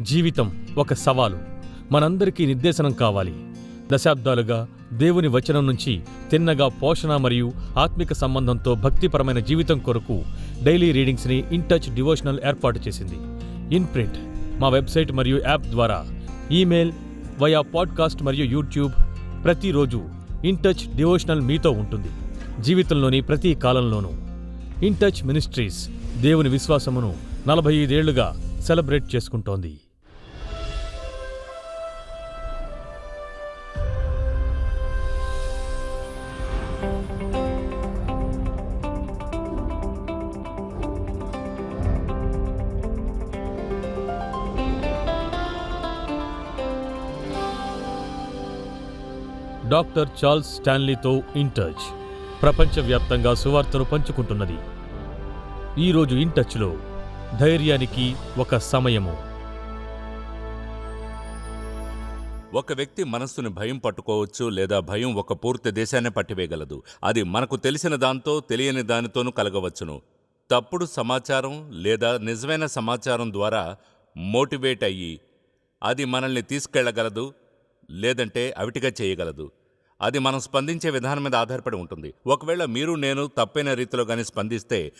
జీవితం ఒక సవాలు. మనందరికీ నిర్దేశనం కావాలి. దశాబ్దాలుగా దేవుని వచనం నుంచి తిన్నగా పోషణ మరియు ఆత్మిక సంబంధంతో భక్తిపరమైన జీవితం కొరకు డైలీ రీడింగ్స్ని ఇన్ టచ్ డివోషనల్ ఏర్పాటు చేసింది. ఇన్ ప్రింట్ మా వెబ్సైట్ మరియు యాప్ ద్వారా ఈమెయిల్ వయా పాడ్కాస్ట్ మరియు యూట్యూబ్ ప్రతిరోజు ఇన్ టచ్ డివోషనల్ మీతో ఉంటుంది. జీవితంలోని ప్రతి కాలంలోనూ ఇన్ టచ్ మినిస్ట్రీస్ దేవుని విశ్వాసమును నలభై ఐదేళ్ళుగా సెలబ్రేట్ చేసుకుంటోంది. డాక్టర్ చార్ల్స్ స్టాన్లీతో ఇంటచ్ ప్రపంచవ్యాప్తంగా సువార్తను పంచుకుంటున్నది. ఈరోజు ఇంటచ్లో ధైర్యానికి ఒక సమయము. ఒక వ్యక్తి మనస్సుని భయం పట్టుకోవచ్చు లేదా భయం ఒక పూర్తి దేశాన్ని పట్టివేయగలదు. అది మనకు తెలిసిన దాంతో తెలియని దానితోనూ కలగవచ్చును. తప్పుడు సమాచారం లేదా నిజమైన సమాచారం ద్వారా మోటివేట్ అయ్యి అది మనల్ని తీసుకెళ్ళగలదు లేదంటే అవిటిగా చేయగలదు. అది మనం స్పందించే విధానం మీద ఆధారపడి ఉంటుంది. ఒకవేళ మీరు నేను తప్పైన రీతిలో కానీ స్పందిస్తే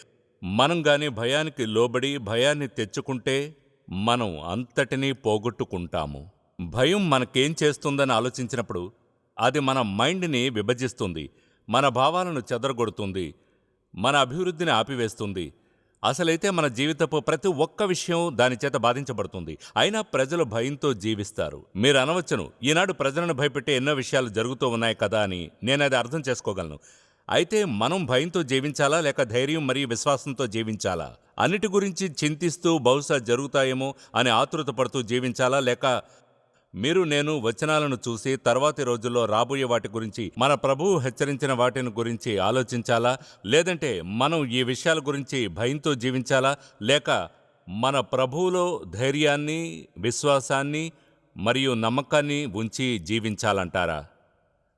మనం కానీ భయానికి లోబడి భయాన్ని తెచ్చుకుంటే మనం అంతటినీ పోగొట్టుకుంటాము. భయం మనకేం చేస్తుందని ఆలోచించినప్పుడు అది మన మైండ్ని విభజిస్తుంది. మన భావాలను చెదరగొడుతుంది. మన అభివృద్ధిని ఆపివేస్తుంది. అసలైతే మన జీవితపు ప్రతి ఒక్క విషయం దాని చేత బాధించబడుతుంది. అయినా ప్రజలు భయంతో జీవిస్తారు. మీరు అనవచ్చును ఈనాడు ప్రజలను భయపెట్టే ఎన్నో విషయాలు జరుగుతూ ఉన్నాయి కదా అని నేను అది అర్థం చేసుకోగలను. అయితే మనం భయంతో జీవించాలా? లేక ధైర్యం మరియు విశ్వాసంతో జీవించాలా? అన్నిటి గురించి చింతిస్తూ బహుశా జరుగుతాయేమో అని ఆతృత పడుతూ జీవించాలా? లేక మీరు నేను వచనాలను చూసి తర్వాతి రోజుల్లో రాబోయే వాటి గురించి మన ప్రభువు హెచ్చరించిన వాటిని గురించి ఆలోచించాలా? లేదంటే మనం ఈ విషయాల గురించి భయంతో జీవించాలా? లేక మన ప్రభువులో ధైర్యాన్ని విశ్వాసాన్ని మరియు నమ్మకాన్ని ఉంచి జీవించాలంటారా?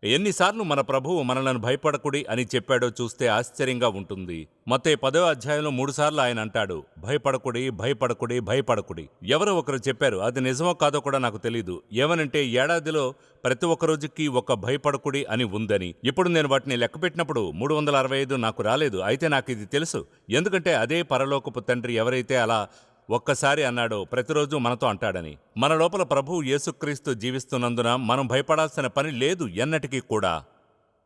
ఎన్నిసార్లు మన ప్రభువు మనలను భయపడకుడి అని చెప్పాడో చూస్తే ఆశ్చర్యంగా ఉంటుంది. మతే పదో అధ్యాయంలో మూడుసార్లు ఆయన అంటాడు భయపడకుడి భయపడకుడి భయపడకుడి. ఎవరో ఒకరు చెప్పారు అది నిజమో కాదో కూడా నాకు తెలియదు ఏమనంటే ఏడాదిలో ప్రతి ఒక్క రోజుకి ఒక భయపడకుడి అని ఉందని. ఇప్పుడు నేను వాటిని లెక్కపెట్టినప్పుడు మూడు వందల అరవై ఐదు నాకు రాలేదు. అయితే నాకు ఇది తెలుసు. ఎందుకంటే అదే పరలోకపు తండ్రి ఎవరైతే అలా ఒక్కసారి అన్నాడో ప్రతిరోజు మనతో అంటాడని. మన లోపల ప్రభువు యేసుక్రీస్తు జీవిస్తున్నందున మనం భయపడాల్సిన పని లేదు ఎన్నటికీ కూడా.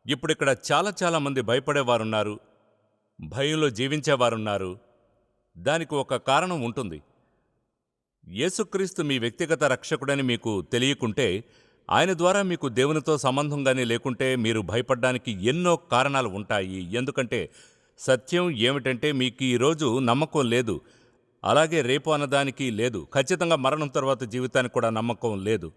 ఇప్పుడిక్కడ చాలా చాలా మంది భయపడేవారున్నారు భయంలో జీవించేవారున్నారు. దానికి ఒక కారణం ఉంటుంది. యేసుక్రీస్తు మీ వ్యక్తిగత రక్షకుడని మీకు తెలియకుంటే ఆయన ద్వారా మీకు దేవునితో సంబంధం కానీ లేకుంటే మీరు భయపడడానికి ఎన్నో కారణాలు ఉంటాయి. ఎందుకంటే సత్యం ఏమిటంటే మీకు ఈరోజు నమ్మకం లేదు. అలాగే రేపు అన్నదానికి లేదు. ఖచ్చితంగా మరణం తర్వాత జీవితానికి కూడా నమ్మకం లేదు.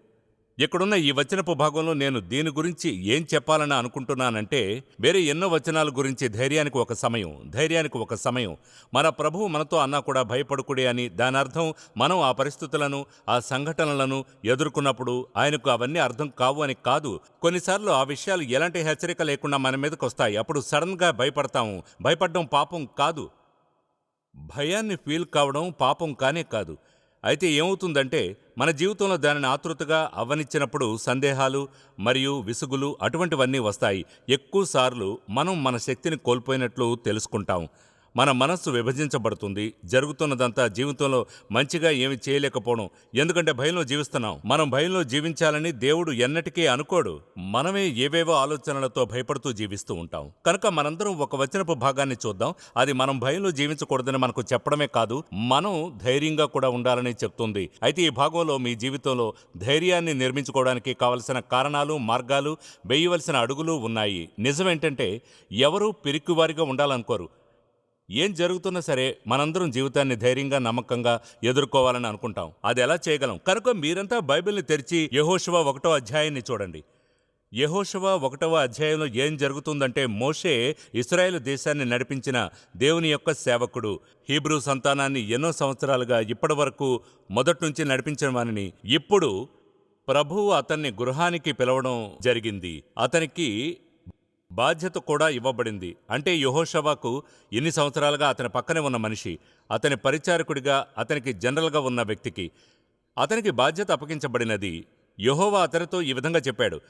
ఇక్కడున్న ఈ వచనపు భాగంలో నేను దీని గురించి ఏం చెప్పాలని అనుకుంటున్నానంటే వేరే ఎన్నో వచనాల గురించి ధైర్యానికి ఒక సమయం ధైర్యానికి ఒక సమయం. మన ప్రభువు మనతో అన్నా కూడా భయపడుకుడే అని దాని అర్థం మనం ఆ పరిస్థితులను ఆ సంఘటనలను ఎదుర్కొన్నప్పుడు ఆయనకు అవన్నీ అర్థం కావు అని కాదు. కొన్నిసార్లు ఆ విషయాలు ఎలాంటి హెచ్చరిక లేకుండా మన మీదకి వస్తాయి అప్పుడు సడన్గా భయపడతాము భయపడడం పాపం కాదు. భయాన్ని ఫీల్ కావడం పాపం కానే కాదు. అయితే ఏమవుతుందంటే మన జీవితంలో దానిని ఆతృతగా అవ్వనిచ్చినప్పుడు సందేహాలు మరియు విసుగులు అటువంటివన్నీ వస్తాయి. ఎక్కువసార్లు మనం మన శక్తిని కోల్పోయినట్లు తెలుసుకుంటాం. మన మనస్సు విభజించబడుతుంది. జరుగుతున్నదంతా జీవితంలో మంచిగా ఏమి చేయలేకపోవడం. ఎందుకంటే భయంలో జీవిస్తున్నాం. మనం భయంలో జీవించాలని దేవుడు ఎన్నటికీ అనుకోడు. మనమే ఏవేవో ఆలోచనలతో భయపడుతూ జీవిస్తూ ఉంటాం. కనుక మనందరం ఒక వచనపు భాగాన్ని చూద్దాం. అది మనం భయంలో జీవించకూడదని మనకు చెప్పడమే కాదు మనం ధైర్యంగా కూడా ఉండాలని చెప్తుంది. అయితే ఈ భాగంలో మీ జీవితంలో ధైర్యాన్ని నిర్మించుకోవడానికి కావలసిన కారణాలు మార్గాలు వేయవలసిన అడుగులు ఉన్నాయి. నిజమేంటంటే ఎవరూ పిరికివారిగా ఉండాలనుకోరు. ఏం జరుగుతున్నా సరే మనందరం జీవితాన్ని ధైర్యంగా నమ్మకంగా ఎదుర్కోవాలని అనుకుంటాం. అది ఎలా చేయగలం? కనుక మీరంతా బైబిల్ని తెరిచి యహోశివ ఒకటో అధ్యాయాన్ని చూడండి. యహోశివ ఒకటవ అధ్యాయంలో ఏం జరుగుతుందంటే మోషే ఇస్రాయేల్ దేశాన్ని నడిపించిన దేవుని యొక్క సేవకుడు హీబ్రూ సంతానాన్ని ఎన్నో సంవత్సరాలుగా ఇప్పటి వరకు మొదటి నుంచి నడిపించిన వాని ఇప్పుడు ప్రభువు అతన్ని గృహానికి పిలవడం జరిగింది. అతనికి బాధ్యత కూడా ఇవ్వబడింది. అంటే యహోషవాకు ఎన్ని సంవత్సరాలుగా అతని పక్కనే ఉన్న మనిషి అతని పరిచారకుడిగా అతనికి జనరల్గా ఉన్న వ్యక్తికి అతనికి బాధ్యత అప్పగించబడినది యహోవా అతనితో ఈ విధంగా చెప్పాడు.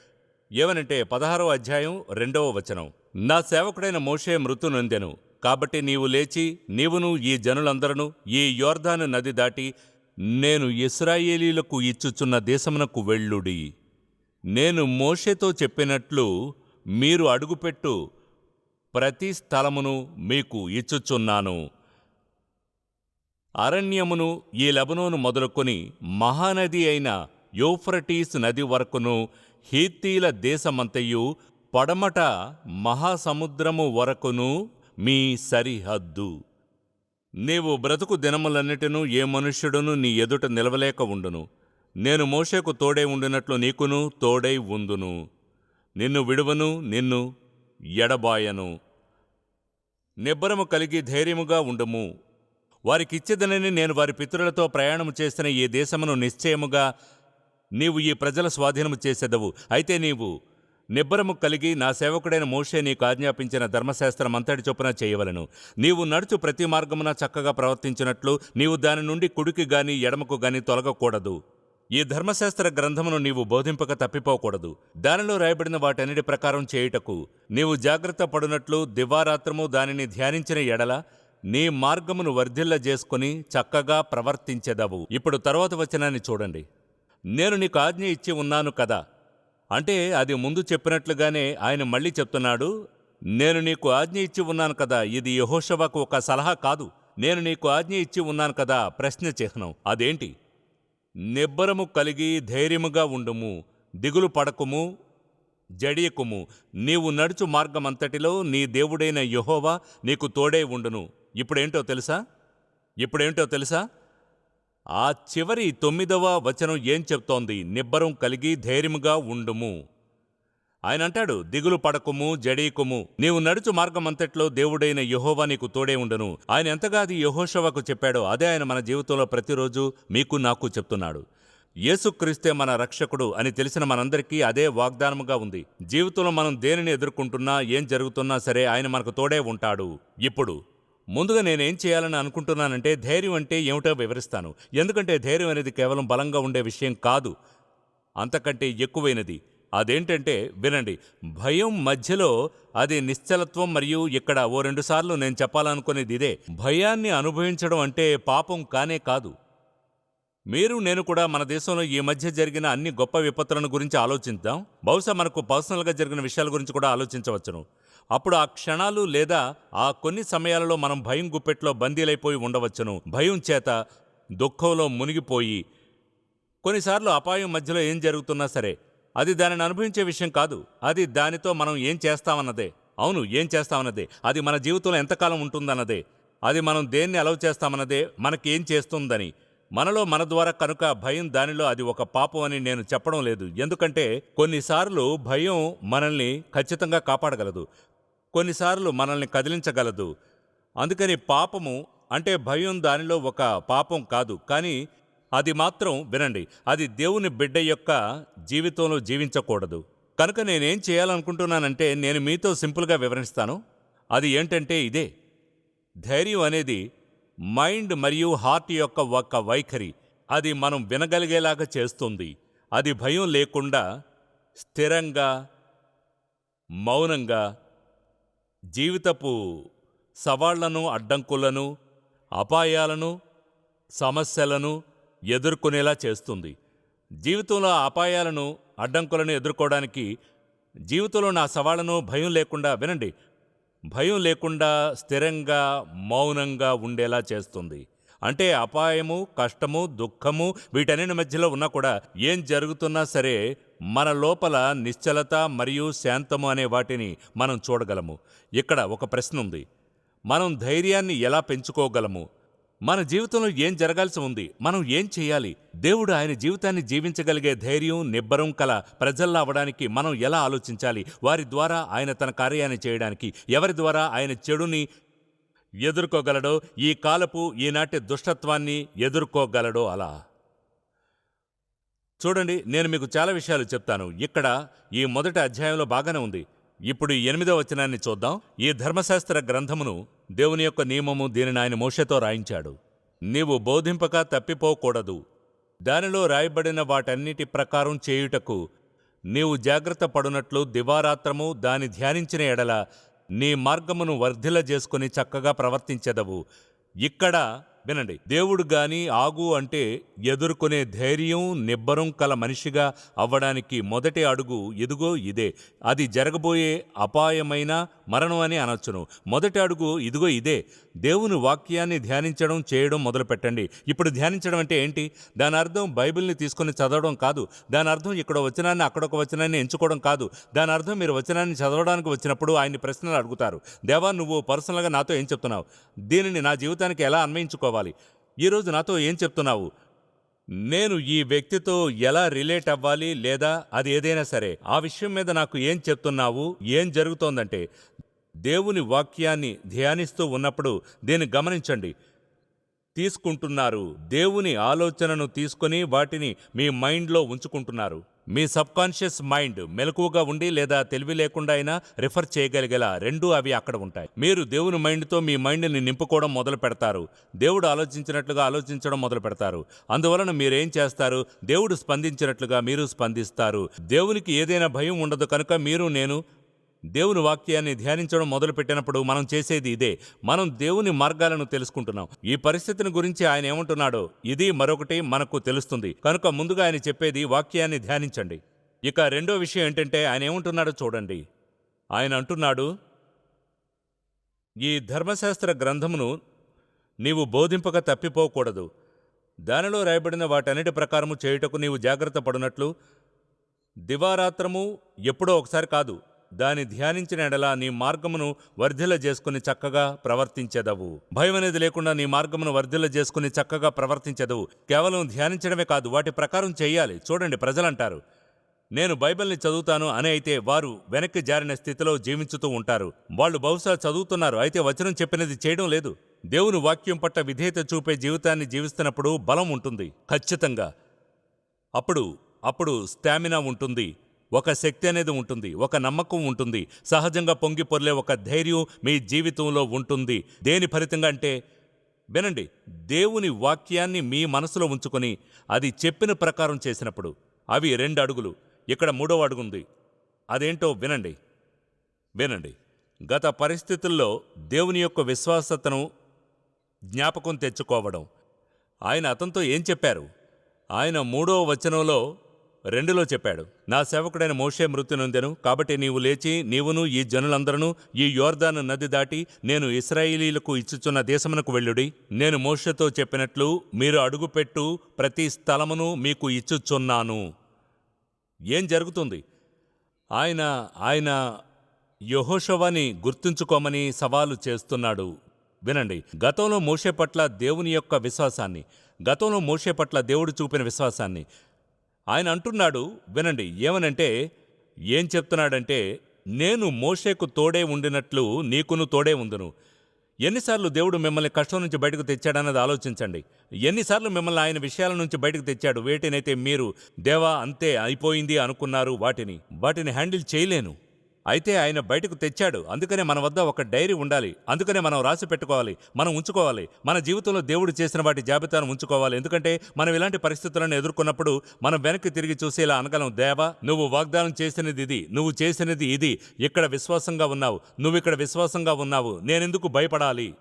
ఏమనంటే పదహారో అధ్యాయం రెండవ వచనం. నా సేవకుడైన మోషే మృతు నొందెను. కాబట్టి నీవు లేచి నీవును ఈ జనులందరూ ఈ యోర్ధాను నది దాటి నేను ఇస్రాయేలీలకు ఇచ్చుచున్న దేశమునకు వెళ్ళుడి. నేను మోషేతో చెప్పినట్లు మీరు అడుగుపెట్టు ప్రతి స్థలమును మీకు ఇచ్చుచున్నాను. అరణ్యమును ఈ లెబనోను మొదలుకొని మహానది అయిన యూఫ్రటీస్ నది వరకును హీతీల దేశమంతయు పడమట మహాసముద్రము వరకును మీ సరిహద్దు. నీవు బ్రతుకు దినములన్నిటినూ ఏ మనుష్యుడును నీ ఎదుట నిలవలేక ఉండును. నేను మోషేకు తోడై ఉండినట్లు నీకును తోడై ఉందును. నిన్ను విడువను నిన్ను ఎడబాయను. నిబ్బరము కలిగి ధైర్యముగా ఉండుము. వారికిచ్చేదనని నేను వారి పితరులతో ప్రయాణము చేసిన ఈ దేశమును నిశ్చయముగా నీవు ఈ ప్రజల స్వాధీనము చేసేదవు. అయితే నీవు నిబ్బరము కలిగి నా సేవకుడైన మోషే నీకు ఆజ్ఞాపించిన ధర్మశాస్త్రం అంతటి చొప్పున చేయవలను. నీవు నడుచు ప్రతి మార్గమున చక్కగా ప్రవర్తించినట్లు నీవు దాని నుండి కుడికి గాని ఎడమకు గాని తొలగకూడదు. ఈ ధర్మశాస్త్ర గ్రంథమును నీవు బోధింపక తప్పిపోకూడదు. దానిలో రాయబడిన వాటన్నిటి ప్రకారం చేయుటకు నీవు జాగ్రత్త పడునట్లు దివారాత్రము దానిని ధ్యానించిన ఎడల నీ మార్గమును వర్ధిల్ల చేసుకుని చక్కగా ప్రవర్తించెదవు. ఇప్పుడు తర్వాత వచనాన్ని చూడండి. నేను నీకు ఆజ్ఞ ఇచ్చి ఉన్నాను కదా. అంటే అది ముందు చెప్పినట్లుగానే ఆయన మళ్ళీ చెప్తున్నాడు నేను నీకు ఆజ్ఞ ఇచ్చి ఉన్నాను కదా. ఇది యహోషవకు ఒక సలహా కాదు. నేను నీకు ఆజ్ఞ ఇచ్చి ఉన్నాను కదా. ప్రశ్న చిహ్నం. అదేంటి? నిబ్బరము కలిగి ధైర్యముగా ఉండుము దిగులు పడకుము జడియకుము. నీవు నడుచు మార్గమంతటిలో నీ దేవుడైన యహోవా నీకు తోడే ఉండును. ఇప్పుడేంటో తెలుసా? ఇప్పుడేంటో తెలుసా? ఆ చివరి తొమ్మిదవ వచనం ఏం చెప్తోంది? నిబ్బరం కలిగి ధైర్యముగా ఉండుము. ఆయన అంటాడు దిగులు పడకుము జడీకుము. నీవు నడుచు మార్గమంతట్లో దేవుడైన యహోవా నీకు తోడే ఉండను. ఆయన ఎంతగా అది యహోషవాకు చెప్పాడో అదే ఆయన మన జీవితంలో ప్రతిరోజు మీకు నాకు చెప్తున్నాడు. యేసుక్రీస్తే మన రక్షకుడు అని తెలిసిన మనందరికీ అదే వాగ్దానముగా ఉంది. జీవితంలో మనం దేనిని ఎదుర్కొంటున్నా ఏం జరుగుతున్నా సరే ఆయన మనకు తోడే ఉంటాడు. ఇప్పుడు ముందుగా నేనేం చేయాలని అనుకుంటున్నానంటే ధైర్యం అంటే ఏమిటో వివరిస్తాను. ఎందుకంటే ధైర్యం అనేది కేవలం బలంగా ఉండే విషయం కాదు. అంతకంటే ఎక్కువైనది. అదేంటంటే వినండి భయం మధ్యలో అది నిశ్చలత్వం మరియు ఇక్కడ ఓ రెండుసార్లు నేను చెప్పాలనుకునేది ఇదే. భయాన్ని అనుభవించడం అంటే పాపం కానే కాదు. మీరు నేను కూడా మన దేశంలో ఈ మధ్య జరిగిన అన్ని గొప్ప విపత్తులను గురించి ఆలోచిద్దాం. బహుశా మనకు పర్సనల్గా జరిగిన విషయాల గురించి కూడా ఆలోచించవచ్చును. అప్పుడు ఆ క్షణాలు లేదా ఆ కొన్ని సమయాలలో మనం భయం గుప్పెట్లో బందీలైపోయి ఉండవచ్చును. భయం చేత దుఃఖంలో మునిగిపోయి కొన్నిసార్లు అపాయం మధ్యలో ఏం జరుగుతున్నా సరే అది దానిని అనుభవించే విషయం కాదు. అది దానితో మనం ఏం చేస్తామన్నదే. అవును ఏం చేస్తామన్నదే. అది మన జీవితంలో ఎంతకాలం ఉంటుందన్నదే. అది మనం దేన్ని అలవ్ చేస్తామన్నదే మనకి ఏం చేస్తుందని. మనలో మన ద్వారా కనుక భయం దానిలో అది ఒక పాపం అని నేను చెప్పడం లేదు. ఎందుకంటే కొన్నిసార్లు భయం మనల్ని ఖచ్చితంగా కాపాడగలదు. కొన్నిసార్లు మనల్ని కదిలించగలదు. అందుకని పాపము అంటే భయం దానిలో ఒక పాపం కాదు. కానీ అది మాత్రం వినండి. అది దేవుని బిడ్డ యొక్క జీవితంలో జీవించకూడదు. కనుక నేనేం చేయాలనుకుంటున్నానంటే నేను మీతో సింపుల్గా వివరిస్తాను. అది ఏంటంటే ఇదే. ధైర్యం అనేది మైండ్ మరియు హార్ట్ యొక్క ఒక వైఖరి. అది మనం వినగలిగేలాగా చేస్తుంది. అది భయం లేకుండా స్థిరంగా మౌనంగా జీవితపు సవాళ్ళను అడ్డంకులను అపాయాలను సమస్యలను ఎదుర్కొనేలా చేస్తుంది. జీవితంలో అపాయాలను అడ్డంకులను ఎదుర్కోవడానికి జీవితంలో నా సవాళ్ళను భయం లేకుండా వినండి. భయం లేకుండా స్థిరంగా మౌనంగా ఉండేలా చేస్తుంది. అంటే అపాయము కష్టము దుఃఖము వీటన్నిటి మధ్యలో ఉన్నా కూడా ఏం జరుగుతున్నా సరే మన లోపల నిశ్చలత మరియు శాంతము అనే వాటిని మనం చూడగలము. ఇక్కడ ఒక ప్రశ్న ఉంది. మనం ధైర్యాన్ని ఎలా పెంచుకోగలము? మన జీవితంలో ఏం జరగాల్సి ఉంది మనం ఏం చేయాలి? దేవుడు ఆయన జీవితాన్ని జీవించగలిగే ధైర్యం నిబ్బరం కల ప్రజల్లా అవడానికి మనం ఎలా ఆలోచించాలి? వారి ద్వారా ఆయన తన కార్యాన్ని చేయడానికి ఎవరి ద్వారా ఆయన చెడుని ఎదుర్కోగలడో ఈ కాలపు ఈనాటి దుష్టత్వాన్ని ఎదుర్కోగలడో అలా? చూడండి నేను మీకు చాలా విషయాలు చెప్తాను. ఇక్కడ ఈ మొదటి అధ్యాయంలో బాగానే ఉంది. ఇప్పుడు ఎనిమిదో వచనాన్ని చూద్దాం. ఈ ధర్మశాస్త్ర గ్రంథమును దేవుని యొక్క నియమము దీనిని ఆయన మోషతో రాయించాడు. నీవు బోధింపక తప్పిపోకూడదు. దానిలో రాయబడిన వాటన్నిటి ప్రకారం చేయుటకు నీవు జాగ్రత్త పడునట్లు దివారాత్రము దాని ధ్యానించిన ఎడల నీ మార్గమును వర్ధిల చేసుకుని చక్కగా ప్రవర్తించెదవు. ఇక్కడ వినండి. దేవుడు గాని ఆగు అంటే ఎదుర్కొనే ధైర్యం నిబ్బరం కల మనిషిగా అవ్వడానికి మొదటి అడుగు ఇదిగో ఇదే. అది జరగబోయే అపాయమైన మరణం అని అనొచ్చును. మొదటి అడుగు ఇదిగో ఇదే. దేవుని వాక్యాన్ని ధ్యానించడం చేయడం మొదలు పెట్టండి ఇప్పుడు ధ్యానించడం అంటే ఏంటి? దాని అర్థం బైబిల్ని తీసుకొని చదవడం కాదు. దాని అర్థం ఇక్కడ వచనాన్ని అక్కడ ఒక వచనాన్ని ఎంచుకోవడం కాదు. దాని అర్థం మీరు వచనాన్ని చదవడానికి వచ్చినప్పుడు ఆయన్ని ప్రశ్నలు అడుగుతారు. దేవా నువ్వు పర్సనల్గా నాతో ఏం చెప్తున్నావు? దీనిని నా జీవితానికి ఎలా అన్వయించుకోవాలి? ఈరోజు నాతో ఏం చెప్తున్నావు? నేను ఈ వ్యక్తితో ఎలా రిలేట్ అవ్వాలి లేదా అది ఏదైనా సరే ఆ విషయం మీద నాకు ఏం చెప్తున్నావు? ఏం జరుగుతోందంటే దేవుని వాక్యాన్ని ధ్యానిస్తూ ఉన్నప్పుడు దీన్ని గమనించండి. తీసుకుంటున్నారు. దేవుని ఆలోచనను తీసుకొని వాటిని మీ మైండ్లో ఉంచుకుంటున్నారు. మీ సబ్కాన్షియస్ మైండ్ మెలకువగా ఉండి లేదా తెలివి లేకుండా అయినా రిఫర్ చేయగలిగేలా రెండూ అవి అక్కడ ఉంటాయి. మీరు దేవుని మైండ్తో మీ మైండ్ని నింపుకోవడం మొదలు పెడతారు. దేవుడు ఆలోచించినట్లుగా ఆలోచించడం మొదలు పెడతారు. అందువలన మీరేం చేస్తారు? దేవుడు స్పందించినట్లుగా మీరు స్పందిస్తారు. దేవునికి ఏదైనా భయం ఉండదు కనుక మీరు నేను దేవుని వాక్యాన్ని ధ్యానించడం మొదలుపెట్టినప్పుడు మనం చేసేది ఇదే. మనం దేవుని మార్గాలను తెలుసుకుంటున్నాం. ఈ పరిస్థితిని గురించి ఆయన ఏమంటున్నాడో ఇది మరొకటి మనకు తెలుస్తుంది. కనుక ముందుగా ఆయన చెప్పేది వాక్యాన్ని ధ్యానించండి. ఇక రెండో విషయం ఏంటంటే ఆయన ఏమంటున్నాడో చూడండి. ఆయన అంటున్నాడు ఈ ధర్మశాస్త్ర గ్రంథమును నీవు బోధింపక తప్పిపోకూడదు. దానిలో రాయబడిన వాటన్నిటి ప్రకారము చేయుటకు నీవు జాగ్రత్త పడినట్లు దివారాత్రము ఎప్పుడో ఒకసారి కాదు. దాని ధ్యానించిన ఎడల నీ మార్గమును వర్ధిల్ల చేసుకుని చక్కగా ప్రవర్తించెదవు. భయం అనేది లేకుండా నీ మార్గమును వర్ధిల్ల చేసుకుని చక్కగా ప్రవర్తించెదవు. కేవలం ధ్యానించడమే కాదు వాటి ప్రకారం చేయాలి. చూడండి ప్రజలంటారు. నేను బైబిల్ని చదువుతాను అని అయితే వారు వెనక్కి జారిన స్థితిలో జీవించుతూ ఉంటారు. వాళ్ళు బహుశా చదువుతున్నారు. అయితే వచనం చెప్పినది చేయడం లేదు. దేవుని వాక్యం పట్ల విధేయత చూపే జీవితాన్ని జీవిస్తున్నప్పుడు బలం ఉంటుంది. ఖచ్చితంగా. అప్పుడు అప్పుడు స్టామినా ఉంటుంది. ఒక శక్తి అనేది ఉంటుంది ఒక నమ్మకం ఉంటుంది. సహజంగా పొంగి పొర్లే ఒక ధైర్యం మీ జీవితంలో ఉంటుంది. దేని ఫలితంగా అంటే వినండి దేవుని వాక్యాన్ని మీ మనసులో ఉంచుకొని అది చెప్పిన ప్రకారం చేసినప్పుడు అవి రెండు అడుగులు. ఇక్కడ మూడవ అడుగుంది అదేంటో వినండి. వినండి. గత పరిస్థితుల్లో దేవుని యొక్క విశ్వాసతను జ్ఞాపకం తెచ్చుకోవడం. ఆయన అతనితో ఏం చెప్పారు? ఆయన మూడవ వచనంలో రెండులో చెప్పాడు నా సేవకుడైన మోషే మృతి నొందెను కాబట్టి నీవు లేచి నీవును ఈ జనులందరూ ఈ యోర్దాను నది దాటి నేను ఇస్రాయిలీలకు ఇచ్చుచున్న దేశమునకు వెళ్ళుడి. నేను మోషతో చెప్పినట్లు మీరు అడుగుపెట్టు ప్రతి స్థలమును మీకు ఇచ్చుచున్నాను. ఏం జరుగుతుంది? ఆయన ఆయన యహోషవాని గుర్తుంచుకోమని సవాలు చేస్తున్నాడు. వినండి గతంలో మోషే పట్ల దేవుని యొక్క విశ్వాసాన్ని గతంలో మోషే పట్ల దేవుడు చూపిన విశ్వాసాన్ని ఆయన అంటున్నాడు వినండి ఏమనంటే ఏం చెప్తున్నాడంటే నేను మోషేకు తోడే ఉండినట్లు నీకును తోడే ఉందును. ఎన్నిసార్లు దేవుడు మిమ్మల్ని కష్టం నుంచి బయటకు తెచ్చాడన్నది ఆలోచించండి. ఎన్నిసార్లు మిమ్మల్ని ఆయన విషయాల నుంచి బయటకు తెచ్చాడు వేటినైతే మీరు దేవా అంతే అయిపోయింది అనుకున్నారు వాటిని. వాటిని హ్యాండిల్ చేయలేను. అయితే ఆయన బయటకు తెచ్చాడు. అందుకనే మన వద్ద ఒక డైరీ ఉండాలి. అందుకనే మనం రాసి పెట్టుకోవాలి. మనం ఉంచుకోవాలి. మన జీవితంలో దేవుడు చేసిన వాటి జాబితాను ఉంచుకోవాలి. ఎందుకంటే మనం ఇలాంటి పరిస్థితులను ఎదుర్కొన్నప్పుడు మనం వెనక్కి తిరిగి చూసి ఇలా అనగలం దేవా నువ్వు వాగ్దానం చేసినది ఇది నువ్వు చేసినది ఇది. ఇక్కడ విశ్వాసంగా ఉన్నావు. నువ్వు ఇక్కడ విశ్వాసంగా ఉన్నావు. నేనెందుకు భయపడాలి?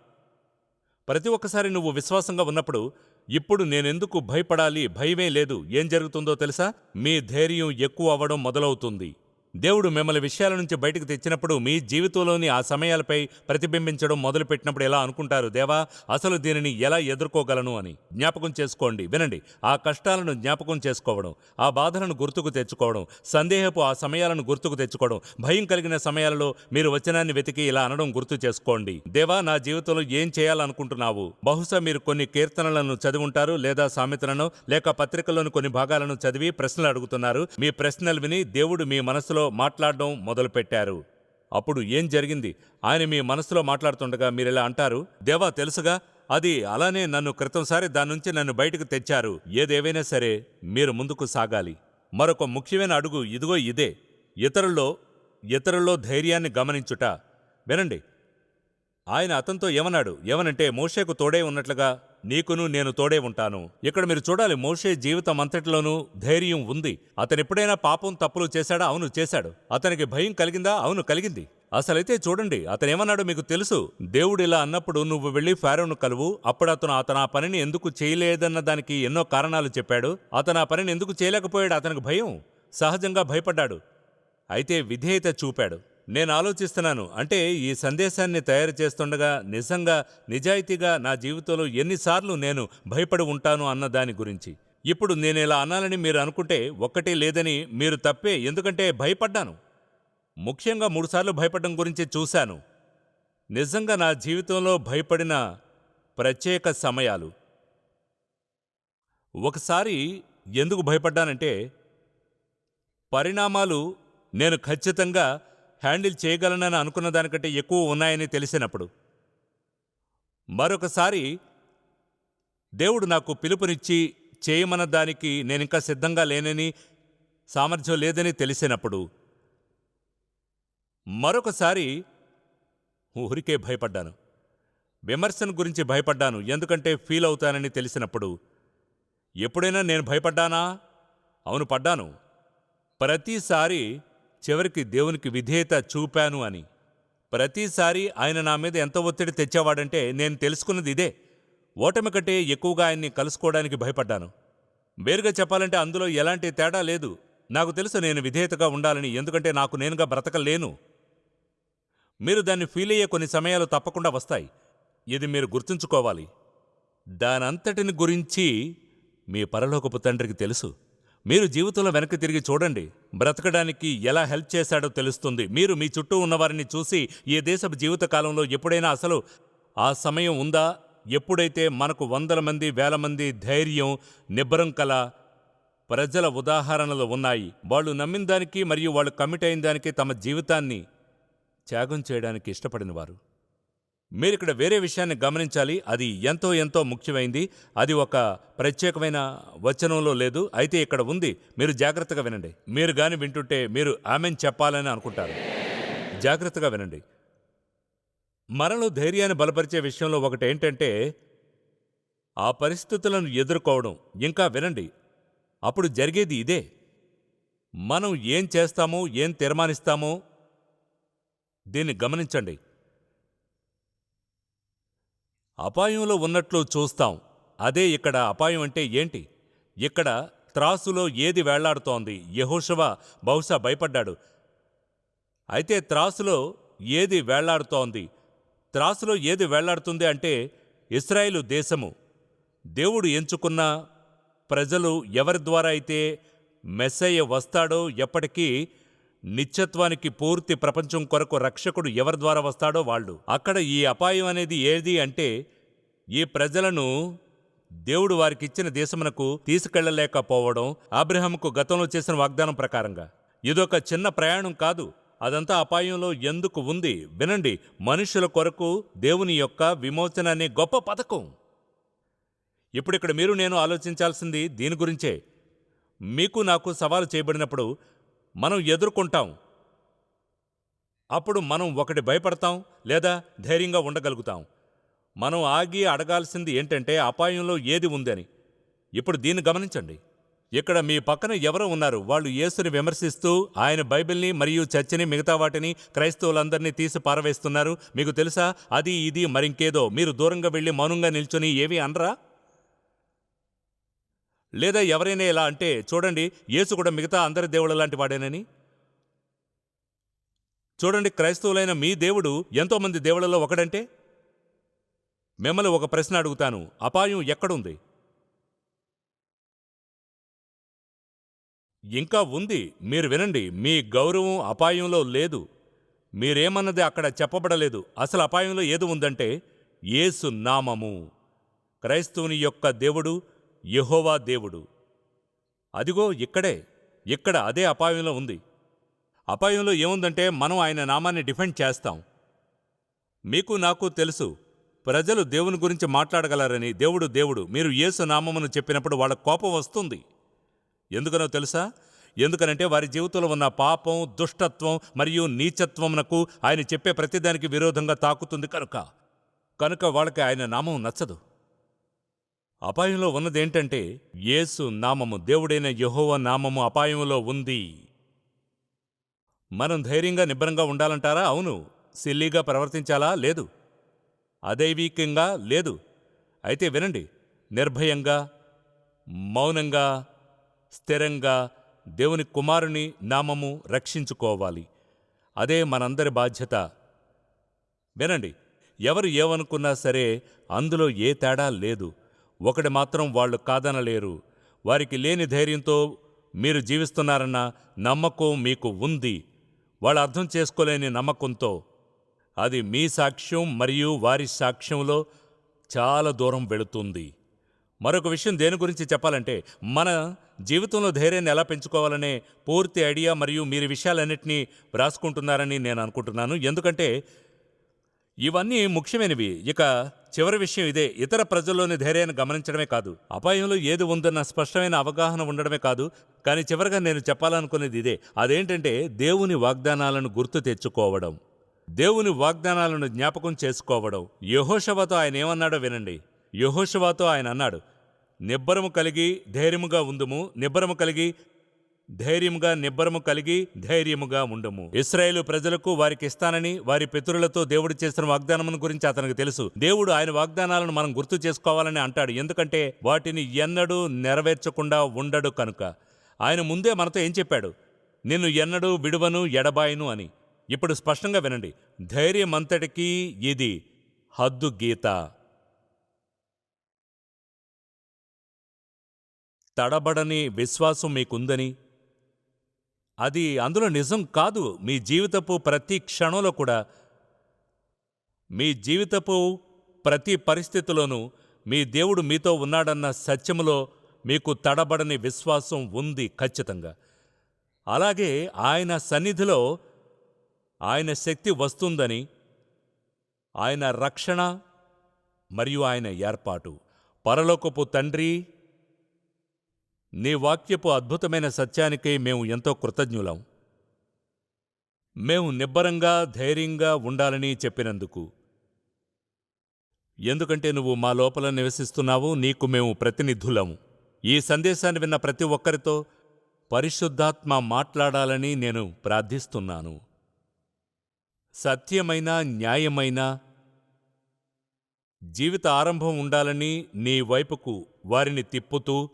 ప్రతి ఒక్కసారి నువ్వు విశ్వాసంగా ఉన్నప్పుడు ఇప్పుడు నేనెందుకు భయపడాలి? భయమే లేదు. ఏం జరుగుతుందో తెలుసా? మీ ధైర్యం ఎక్కువ అవ్వడం మొదలవుతుంది. దేవుడు మిమ్మల్ని విషయాల నుంచి బయటకు తెచ్చినప్పుడు మీ జీవితంలోని ఆ సమయాలపై ప్రతిబింబించడం మొదలుపెట్టినప్పుడు ఎలా అనుకుంటారు? దేవా అసలు దీనిని ఎలా ఎదుర్కోగలను అని జ్ఞాపకం చేసుకోండి. వినండి. ఆ కష్టాలను జ్ఞాపకం చేసుకోవడం ఆ బాధలను గుర్తుకు తెచ్చుకోవడం సందేహపు ఆ సమయాలను గుర్తుకు తెచ్చుకోవడం భయం కలిగిన సమయాలలో మీరు వచనాన్ని వెతికి ఇలా అనడం గుర్తు చేసుకోండి. దేవా నా జీవితంలో ఏం చేయాలనుకుంటున్నావు? బహుశా మీరు కొన్ని కీర్తనలను చదివి ఉంటారు లేదా సామెతలను లేక పత్రికలోని కొన్ని భాగాలను చదివి ప్రశ్నలు అడుగుతున్నారు. మీ ప్రశ్నలు విని దేవుడు మీ మనసులో మాట్లాడడం మొదలుపెట్టారు. అప్పుడు ఏం జరిగింది? ఆయన మీ మనసులో మాట్లాడుతుండగా మీరు ఇలా అంటారు? దేవా తెలుసుగా? అది అలానే నన్ను క్రితంసారి దాని నుంచి నన్ను బయటకు తెచ్చారు. ఏదేవైనా సరే మీరు ముందుకు సాగాలి. మరొక ముఖ్యమైన అడుగు ఇదిగో ఇదే. ఇతరుల్లో ఇతరుల్లో ధైర్యాన్ని గమనించుట. వినండి. ఆయన అతనితో ఏమన్నాడు? ఏమనంటే మోషేకు తోడే ఉన్నట్లుగా నీకును నేను తోడే ఉంటాను. ఇక్కడ మీరు చూడాలి మోషే జీవితం అంతటిలోనూ ధైర్యం ఉంది. అతను ఎప్పుడైనా పాపం తప్పులు చేశాడా? అవును చేశాడు. అతనికి భయం కలిగిందా? అవును కలిగింది. అసలైతే చూడండి అతను ఏమన్నాడో మీకు తెలుసు. దేవుడు ఇలా అన్నప్పుడు నువ్వు వెళ్ళి ఫారోను కలువు. అప్పుడు అతను అతను ఆ పనిని ఎందుకు చేయలేదన్న దానికి ఎన్నో కారణాలు చెప్పాడు. అతను ఆ పనిని ఎందుకు చేయలేకపోయాడు? అతనికి భయం. సహజంగా భయపడ్డాడు. అయితే విధేయత చూపాడు. నేను ఆలోచిస్తున్నాను. అంటే ఈ సందేశాన్ని తయారు చేస్తుండగా నిజంగా నిజాయితీగా నా జీవితంలో ఎన్నిసార్లు నేను భయపడి ఉంటాను అన్న దాని గురించి. ఇప్పుడు నేను ఇలా అనాలని మీరు అనుకుంటే ఒక్కటి లేదని మీరు తప్పే. ఎందుకంటే భయపడ్డాను. ముఖ్యంగా మూడుసార్లు భయపడడం గురించి చూశాను. నిజంగా నా జీవితంలో భయపడిన ప్రత్యేక సమయాలు. ఒకసారి ఎందుకు భయపడ్డానంటే పరిణామాలు నేను ఖచ్చితంగా హ్యాండిల్ చేయగలనని అనుకున్న దానికంటే ఎక్కువ ఉన్నాయని తెలిసినప్పుడు మరొకసారి దేవుడు నాకు పిలుపునిచ్చి చేయమన్న దానికి నేనింకా సిద్ధంగా లేనని సామర్థ్యం లేదని తెలిసినప్పుడు మరొకసారి ఊరికే భయపడ్డాను. విమర్శన గురించి భయపడ్డాను. ఎందుకంటే ఫీల్ అవుతానని తెలిసినప్పుడు ఎప్పుడైనా నేను భయపడ్డానా? అవును పడ్డాను. ప్రతిసారి చివరికి దేవునికి విధేయత చూపాను అని. ప్రతిసారి ఆయన నా మీద ఎంత ఒత్తిడి తెచ్చేవాడంటే నేను తెలుసుకున్నది ఇదే. ఓటమి కంటే ఎక్కువగా ఆయన్ని కలుసుకోవడానికి భయపడ్డాను. వేరుగా చెప్పాలంటే అందులో ఎలాంటి తేడా లేదు. నాకు తెలుసు నేను విధేయతగా ఉండాలని ఎందుకంటే నాకు నేనుగా బ్రతకలేను. మీరు దాన్ని ఫీల్ అయ్యే కొన్ని సమయాలు తప్పకుండా వస్తాయి. ఇది మీరు గుర్తుంచుకోవాలి. దానంతటిని గురించి మీ పరలోకపు తండ్రికి తెలుసు. మీరు జీవితంలో వెనక్కి తిరిగి చూడండి. బ్రతకడానికి ఎలా హెల్ప్ చేశాడో తెలుస్తుంది. మీరు మీ చుట్టూ ఉన్నవారిని చూసి ఏ దేశపు జీవితకాలంలో ఎప్పుడైనా అసలు ఆ సమయం ఉందా? ఎప్పుడైతే మనకు వందల మంది వేల మంది ధైర్యం నిబ్బరం కల ప్రజల ఉదాహరణలు ఉన్నాయి. వాళ్ళు నమ్మిన దానికి మరియు వాళ్ళు కమిట్ అయిన దానికి తమ జీవితాన్ని త్యాగం చేయడానికి ఇష్టపడిన వారు. మీరిక్కడ వేరే విషయాన్ని గమనించాలి. అది ఎంతో ఎంతో ముఖ్యమైంది. అది ఒక ప్రత్యేకమైన వచనంలో లేదు. అయితే ఇక్కడ ఉంది. మీరు జాగ్రత్తగా వినండి. మీరు కానీ వింటుంటే మీరు ఆమెన్ చెప్పాలని అనుకుంటారు. జాగ్రత్తగా వినండి. మనలో ధైర్యాన్ని బలపరిచే విషయంలో ఒకటి ఏంటంటే ఆ పరిస్థితులను ఎదుర్కోవడం. ఇంకా వినండి. అప్పుడు జరిగేది ఇదే. మనం ఏం చేస్తామో ఏం తీర్మానిస్తామో దీన్ని గమనించండి. అపాయంలో ఉన్నట్లు చూస్తాం. అదే ఇక్కడ అపాయం అంటే ఏంటి? ఇక్కడ త్రాసులో ఏది వేళ్ళాడుతోంది? యహోషవ బహుశా భయపడ్డాడు. అయితే త్రాసులో ఏది వేళ్ళాడుతోంది? త్రాసులో ఏది వేళ్ళాడుతుంది అంటే ఇస్రాయేలు దేశము. దేవుడు ఎంచుకున్న ప్రజలు ఎవరి ద్వారా అయితే మెస్సయ్య వస్తాడో ఎప్పటికీ నిత్యత్వానికి పూర్తి ప్రపంచం కొరకు రక్షకుడు ఎవరి ద్వారా వస్తాడో వాళ్ళు. అక్కడ ఈ అపాయం అనేది ఏది అంటే ఈ ప్రజలను దేవుడు వారికిచ్చిన దేశమునకు తీసుకెళ్ళలేకపోవడం అబ్రహంకు గతంలో చేసిన వాగ్దానం ప్రకారంగా. ఇదొక చిన్న ప్రయాణం కాదు. అదంతా అపాయంలో ఎందుకు ఉంది? వినండి. మనుషుల కొరకు దేవుని యొక్క విమోచన అనే గొప్ప పథకం. ఇప్పుడు ఇక్కడ మీరు నేను ఆలోచించాల్సింది దీని గురించే. మీకు నాకు సవాలు చేయబడినప్పుడు మనం ఎదుర్కొంటాం. అప్పుడు మనం ఒకటి భయపడతాం లేదా ధైర్యంగా ఉండగలుగుతాం. మనం ఆగి అడగాల్సింది ఏంటంటే అపాయంలో ఏది ఉందని. ఇప్పుడు దీన్ని గమనించండి. ఇక్కడ మీ పక్కన ఎవరో ఉన్నారు. వాళ్ళు యేసుని విమర్శిస్తూ ఆయన బైబిల్ని మరియు చర్చిని మిగతా వాటిని క్రైస్తవులందరినీ తీసి పారవేస్తున్నారు. మీకు తెలుసా? అది ఇది మరింకేదో. మీరు దూరంగా వెళ్ళి మౌనంగా నిల్చొని ఏవి అనరా? లేదా ఎవరైనా ఇలా అంటే చూడండి యేసు కూడా మిగతా అందరి దేవుళ్ళ లాంటి వాడేనని? చూడండి క్రైస్తవులైన మీ దేవుడు ఎంతోమంది దేవుళ్ళలో ఒకడంటే? మిమ్మల్ని ఒక ప్రశ్న అడుగుతాను. అపాయం ఎక్కడుంది? ఇంకా ఉంది. మీరు వినండి. మీ గౌరవం అపాయంలో లేదు. మీరేమన్నది అక్కడ చెప్పబడలేదు. అసలు అపాయంలో ఏది ఉందంటే యేసు నామము. క్రైస్తవుని యొక్క దేవుడు యహోవా దేవుడు. అదిగో ఇక్కడే ఇక్కడ అదే అపాయంలో ఉంది. అపాయంలో ఏముందంటే మనం ఆయన నామాన్ని డిఫెండ్ చేస్తాం. మీకు నాకు తెలుసు ప్రజలు దేవుని గురించి మాట్లాడగలరని దేవుడు దేవుడు మీరు యేసు నామమును చెప్పినప్పుడు వాళ్ళ కోపం వస్తుంది. ఎందుకనో తెలుసా? ఎందుకనంటే వారి జీవితంలో ఉన్న పాపం దుష్టత్వం మరియు నీచత్వమునకు ఆయన చెప్పే ప్రతిదానికి విరోధంగా తాకుతుంది కనుక. కనుక వాళ్ళకి ఆయన నామం నచ్చదు. అపాయంలో ఉన్నదేంటంటే యేసు నామము దేవుడైన యహోవ నామము అపాయంలో ఉంది. మనం ధైర్యంగా నిబ్బరంగా ఉండాలంటారా? అవును. సిల్లీగా ప్రవర్తించాలా? లేదు. అదైవీకంగా లేదు. అయితే వినండి. నిర్భయంగా మౌనంగా స్థిరంగా దేవుని కుమారుని నామము రక్షించుకోవాలి. అదే మనందరి బాధ్యత. వినండి. ఎవరు ఏమనుకున్నా సరే అందులో ఏ తేడా లేదు. ఒకటి మాత్రం వాళ్ళు కాదనలేరు. వారికి లేని ధైర్యంతో మీరు జీవిస్తున్నారన్న నమ్మకం మీకు ఉంది. వాళ్ళు అర్థం చేసుకోలేని నమ్మకంతో. అది మీ సాక్ష్యం మరియు వారి సాక్ష్యంలో చాలా దూరం వెళుతుంది. మరొక విషయం దేని గురించి చెప్పాలంటే మన జీవితంలో ధైర్యాన్ని ఎలా పెంచుకోవాలనే పూర్తి ఐడియా మరియు మీరు విషయాలన్నింటినీ వ్రాసుకుంటున్నారని నేను అనుకుంటున్నాను. ఎందుకంటే ఇవన్నీ ముఖ్యమైనవి. ఇక చివరి విషయం ఇదే. ఇతర ప్రజల్లోని ధైర్యాన్ని గమనించడమే కాదు. అపాయంలో ఏది ఉందన్న స్పష్టమైన అవగాహన ఉండడమే కాదు. కానీ చివరిగా నేను చెప్పాలనుకునేది ఇదే. అదేంటంటే దేవుని వాగ్దానాలను గుర్తు తెచ్చుకోవడం. దేవుని వాగ్దానాలను జ్ఞాపకం చేసుకోవడం. యహోషవాతో ఆయన ఏమన్నాడో వినండి. యహోషవాతో ఆయన అన్నాడు నిబ్బరము కలిగి ధైర్యముగా ఉందుము. నిబ్బరము కలిగి ధైర్యముగా నిబ్బరము కలిగి ధైర్యముగా ఉండము. ఇస్రాయేలు ప్రజలకు వారికి ఇస్తానని వారి పితరులతో దేవుడు చేసిన వాగ్దానమును గురించి అతనికి తెలుసు. దేవుడు ఆయన వాగ్దానాలను మనం గుర్తు చేసుకోవాలని అంటాడు. ఎందుకంటే వాటిని ఎన్నడూ నెరవేర్చకుండా ఉండడు కనుక. ఆయన ముందే మనతో ఏం చెప్పాడు? నిన్ను ఎన్నడూ విడువను ఎడబాయను అని. ఇప్పుడు స్పష్టంగా వినండి. ధైర్యమంతటికీ ఇది హద్దు గీత. తడబడని విశ్వాసం మీకుందని అది అందులో నిజం కాదు. మీ జీవితపు ప్రతి క్షణంలో కూడా. మీ జీవితపు ప్రతి పరిస్థితిలోనూ మీ దేవుడు మీతో ఉన్నాడన్న సత్యములో మీకు తడబడని విశ్వాసం ఉంది ఖచ్చితంగా. అలాగే ఆయన సన్నిధిలో ఆయన శక్తి వస్తుందని ఆయన రక్షణ మరియు ఆయన ఏర్పాటు. పరలోకపు తండ్రి నీ వాక్యపు అద్భుతమైన సత్యానికై మేము ఎంతో కృతజ్ఞులం. మేము నిబ్బరంగా ధైర్యంగా ఉండాలని చెప్పినందుకు. ఎందుకంటే నువ్వు మా లోపల నివసిస్తున్నావు నీకు మేము ప్రతినిధులము. ఈ సందేశాన్ని విన్న ప్రతి ఒక్కరితో పరిశుద్ధాత్మ మాట్లాడాలని నేను ప్రార్థిస్తున్నాను. సత్యమైన న్యాయమైన జీవిత ఆరంభం ఉండాలని నీ వైపుకు వారిని తిప్పుతూ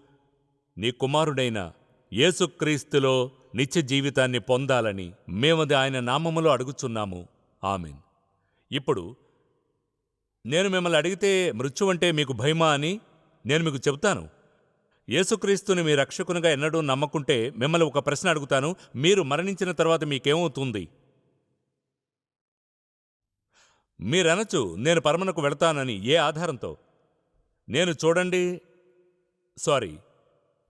నీ కుమారుడైన యేసుక్రీస్తులో నిత్య జీవితాన్ని పొందాలని మేమది ఆయన నామములో అడుగుచున్నాము. ఆమెన్. ఇప్పుడు నేను మిమ్మల్ని అడిగితే మృత్యు అంటే మీకు భయమా అని నేను మీకు చెబుతాను. యేసుక్రీస్తుని మీ రక్షకునిగా ఎన్నడూ నమ్మకుంటే మిమ్మల్ని ఒక ప్రశ్న అడుగుతాను. మీరు మరణించిన తర్వాత మీకేమవుతుంది? మీరనొచ్చు నేను పరమనకు వెళతానని ఏ ఆధారంతో? నేను చూడండి. సారీ.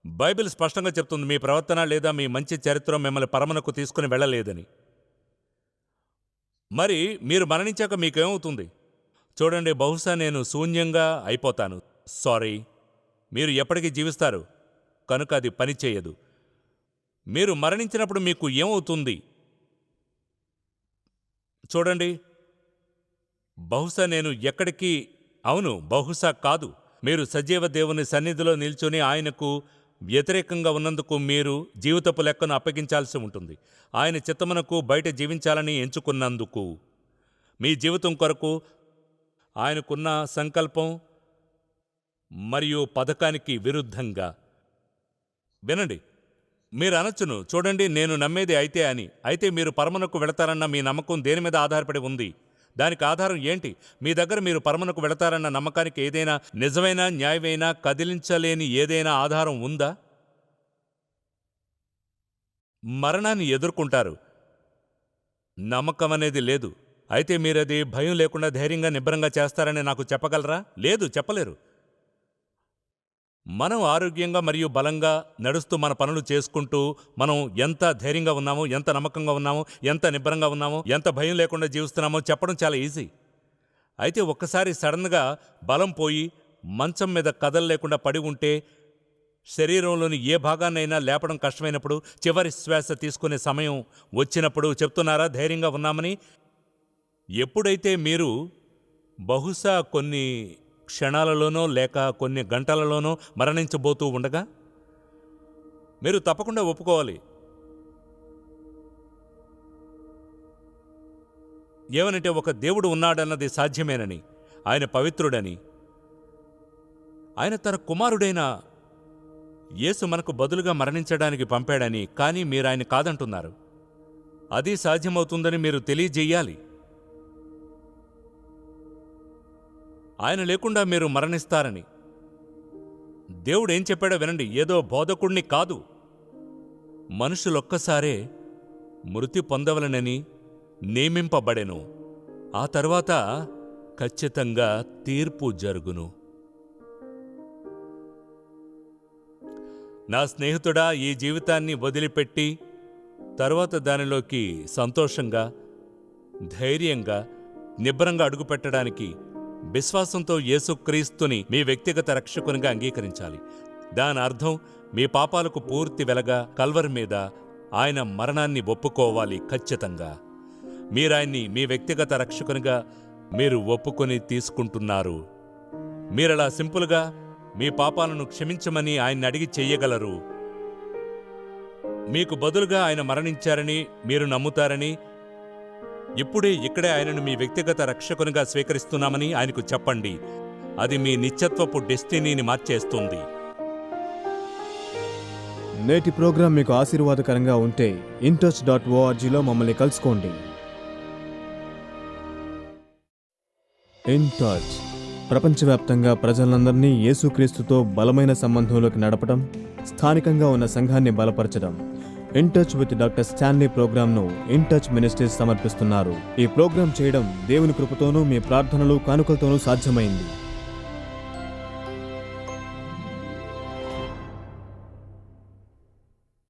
బైబిల్ స్పష్టంగా చెప్తుంది మీ ప్రవర్తన లేదా మీ మంచి చరిత్ర మిమ్మల్ని పరమనకు తీసుకుని వెళ్ళలేదని. మరి మీరు మరణించాక మీకేమవుతుంది? చూడండి బహుశా నేను శూన్యంగా అయిపోతాను. సారీ. మీరు ఎప్పటికీ జీవిస్తారు కనుక అది పనిచేయదు మీరు మరణించినప్పుడు మీకు ఏమవుతుంది? చూడండి బహుశా నేను ఎక్కడికి అవును బహుశా కాదు. మీరు సజీవ దేవుని సన్నిధిలో నిల్చుని ఆయనకు వ్యతిరేకంగా ఉన్నందుకు మీరు జీవితపు లెక్కను అప్పగించాల్సి ఉంటుంది. ఆయన చిత్తమునకు బయట జీవించాలని ఎంచుకున్నందుకు. మీ జీవితం కొరకు ఆయనకున్న సంకల్పం మరియు పథకానికి విరుద్ధంగా. వినండి మీరు అనొచ్చును చూడండి నేను నమ్మేది అయితే అని. అయితే మీరు పరమనకు వెళతారన్న మీ నమ్మకం దేని మీద ఆధారపడి ఉంది? దానికి ఆధారం ఏంటి? మీ దగ్గర మీరు పరమనకు వెళతారన్న నమ్మకానికి ఏదైనా నిజమైన న్యాయమైన కదిలించలేని ఏదైనా ఆధారం ఉందా? మరణాన్ని ఎదుర్కొంటారు. నమ్మకం అనేది లేదు. అయితే మీరది భయం లేకుండా ధైర్యంగా నిబ్బరంగా చేస్తారని నాకు చెప్పగలరా? లేదు చెప్పలేరు. మనం ఆరోగ్యంగా మరియు బలంగా నడుస్తూ మన పనులు చేసుకుంటూ మనం ఎంత ధైర్యంగా ఉన్నామో ఎంత నమ్మకంగా ఉన్నామో ఎంత నిబ్బరంగా ఉన్నామో ఎంత భయం లేకుండా జీవిస్తున్నామో చెప్పడం చాలా ఈజీ. అయితే ఒక్కసారి సడన్గా బలం పోయి మంచం మీద కదలు లేకుండా పడి ఉంటే శరీరంలోని ఏ భాగాన్నైనా లేపడం కష్టమైనప్పుడు చివరి శ్వాస తీసుకునే సమయం వచ్చినప్పుడు చెప్తున్నారా ధైర్యంగా ఉన్నామని? ఎప్పుడైతే మీరు బహుశా కొన్ని క్షణాలలోనో లేక కొన్ని గంటలలోనో మరణించబోతూ ఉండగా మీరు తప్పకుండా ఒప్పుకోవాలి. ఏమనంటే ఒక దేవుడు ఉన్నాడన్నది సాధ్యమేనని ఆయన పవిత్రుడని. ఆయన తన కుమారుడైన యేసు మనకు బదులుగా మరణించడానికి పంపాడని కానీ మీరు ఆయన కాదంటున్నారు. అది సాధ్యమవుతుందని మీరు తెలియజేయాలి. ఆయన లేకుండా మీరు మరణిస్తారని. దేవుడు ఏం చెప్పాడో వినండి. ఏదో బోధకుణ్ణి కాదు. మనుషులొక్కసారే మృతి పొందవలనని నియమింపబడెను. ఆ తర్వాత ఖచ్చితంగా తీర్పు జరుగును. నా స్నేహితుడా ఈ జీవితాన్ని వదిలిపెట్టి తర్వాత దానిలోకి సంతోషంగా ధైర్యంగా నిబ్బరంగా అడుగుపెట్టడానికి విశ్వాసంతో యేసుక్రీస్తుని మీ వ్యక్తిగత రక్షకునిగా అంగీకరించాలి. దాని అర్థం మీ పాపాలకు పూర్తి వెలగా కల్వర్ మీద ఆయన మరణాన్ని ఒప్పుకోవాలి ఖచ్చితంగా. మీరాయన్ని మీ వ్యక్తిగత రక్షకునిగా మీరు ఒప్పుకొని తీసుకుంటున్నారు. మీరలా సింపుల్గా మీ పాపాలను క్షమించమని ఆయన్ని అడిగి చెయ్యగలరు మీకు బదులుగా ఆయన మరణించారని మీరు నమ్ముతారని ఇప్పుడే ఇక్కడే ఆయనను మీ వ్యక్తిగత రక్షకునిగా స్వీకరిస్తున్నామని ఆయనకు చెప్పండి. అది మీ నిత్యత్వపు డెస్టినీని మార్చేస్తుంది. నేటి ప్రోగ్రాం మీకు ఆశీర్వాదకరంగా ఉంటే ఇంటర్స్ డాట్ ఓఆర్జీలో మమ్మల్ని కలుసుకోండి. ఇంటర్చ్ ప్రపంచవ్యాప్తంగా ప్రజలందరినీ యేసుక్రీస్తుతో బలమైన సంబంధంలోకి నడపడం స్థానికంగా ఉన్న సంఘాన్ని బలపరచడం In Touch with doctor Stanley ప్రోగ్రాంను In touch ministries సమర్పిస్తున్నారు. ఈ ప్రోగ్రాం చేయడం దేవుని కృపతోనూ మీ ప్రార్థనలు కానుకలతోనూ సాధ్యమైంది.